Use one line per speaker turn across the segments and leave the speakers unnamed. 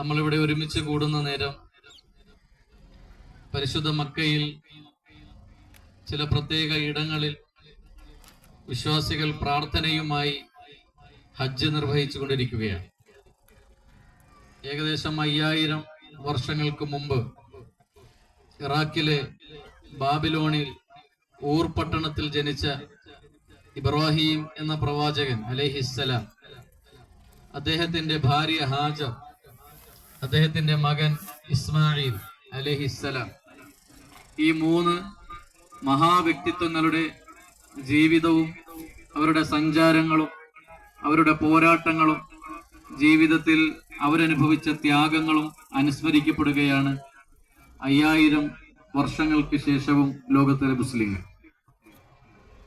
നമ്മളിവിടെ ഒരുമിച്ച് കൂടുന്ന നേരം പരിശുദ്ധ മക്കയിൽ ചില പ്രത്യേക ഇടങ്ങളിൽ വിശ്വാസികൾ പ്രാർത്ഥനയുമായി ഹജ്ജ് നിർവഹിച്ചു കൊണ്ടിരിക്കുകയാണ് ഏകദേശം അയ്യായിരം വർഷങ്ങൾക്ക് മുമ്പ് ഇറാഖിലെ ബാബിലോണിൽ ഊർ പട്ടണത്തിൽ ജനിച്ച ഇബ്രാഹിം എന്ന പ്രവാചകൻ അലഹിസ്സലാം അദ്ദേഹത്തിന്റെ ഭാര്യ ഹാജർ അദ്ദേഹത്തിന്റെ മകൻ ഇസ്മായിൽ അലഹിസ്സലാം ഈ മൂന്ന് മഹാവ്യക്തിത്വങ്ങളുടെ ജീവിതവും അവരുടെ സഞ്ചാരങ്ങളും അവരുടെ പോരാട്ടങ്ങളും ജീവിതത്തിൽ അവരനുഭവിച്ച ത്യാഗങ്ങളും അനുസ്മരിക്കപ്പെടുകയാണ് അയ്യായിരം വർഷങ്ങൾക്ക് ശേഷവും ലോകത്തിലെ മുസ്ലിങ്ങൾ.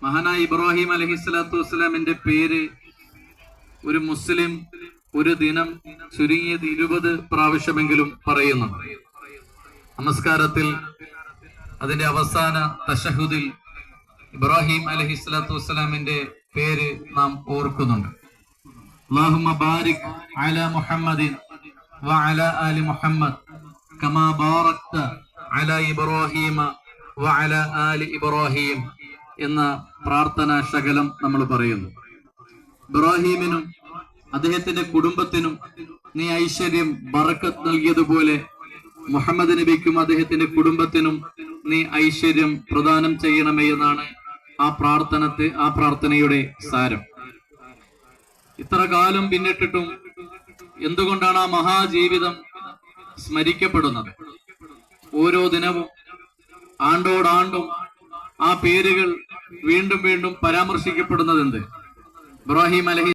മഹാനായ ഇബ്രാഹിം അലഹിസ്ലാത്തു വസ്സലാമിന്റെ പേര് ഒരു മുസ്ലിം ഒരു ദിനം ചുരുങ്ങിയത് ഇരുപത് പ്രാവശ്യമെങ്കിലും പറയുന്നു നമസ്കാരത്തിൽ അതിന്റെ അവസാന തഷഹുദിൽ ഇബ്രാഹിം അലഹി സ്വലാത്തു വസ്സലാമിന്റെ പേര് നാം ഓർക്കുന്നുണ്ട് اللهم بارك على محمد وعلى آل محمد كما باركت على إبراهيم وعلى آل إبراهيم എന്ന പ്രാർത്ഥനാ ശകലം നമ്മൾ പറയുന്നു ഇബ്രാഹീമിനും അദ്ദേഹത്തിന്റെ കുടുംബത്തിനും നീ ഐശ്വര്യം ബറക്കത്ത് നൽകിയതുപോലെ മുഹമ്മദ് നബിക്കും അദ്ദേഹത്തിന്റെ കുടുംബത്തിനും നീ ഐശ്വര്യം പ്രദാനം ചെയ്യണമേ എന്നാണ് ആ പ്രാർത്ഥനത്തെ ആ പ്രാർത്ഥനയുടെ സാരം. ഇത്ര കാലം പിന്നിട്ടിട്ടും എന്തുകൊണ്ടാണ് ആ മഹാജീവിതം സ്മരിക്കപ്പെടുന്നത്? ഓരോ ദിനവും ആണ്ടോടാണ്ടും ആ പേരുകൾ വീണ്ടും വീണ്ടും പരാമർശിക്കപ്പെടുന്നത് എന്ത് ഇബ്രാഹിം അലഹി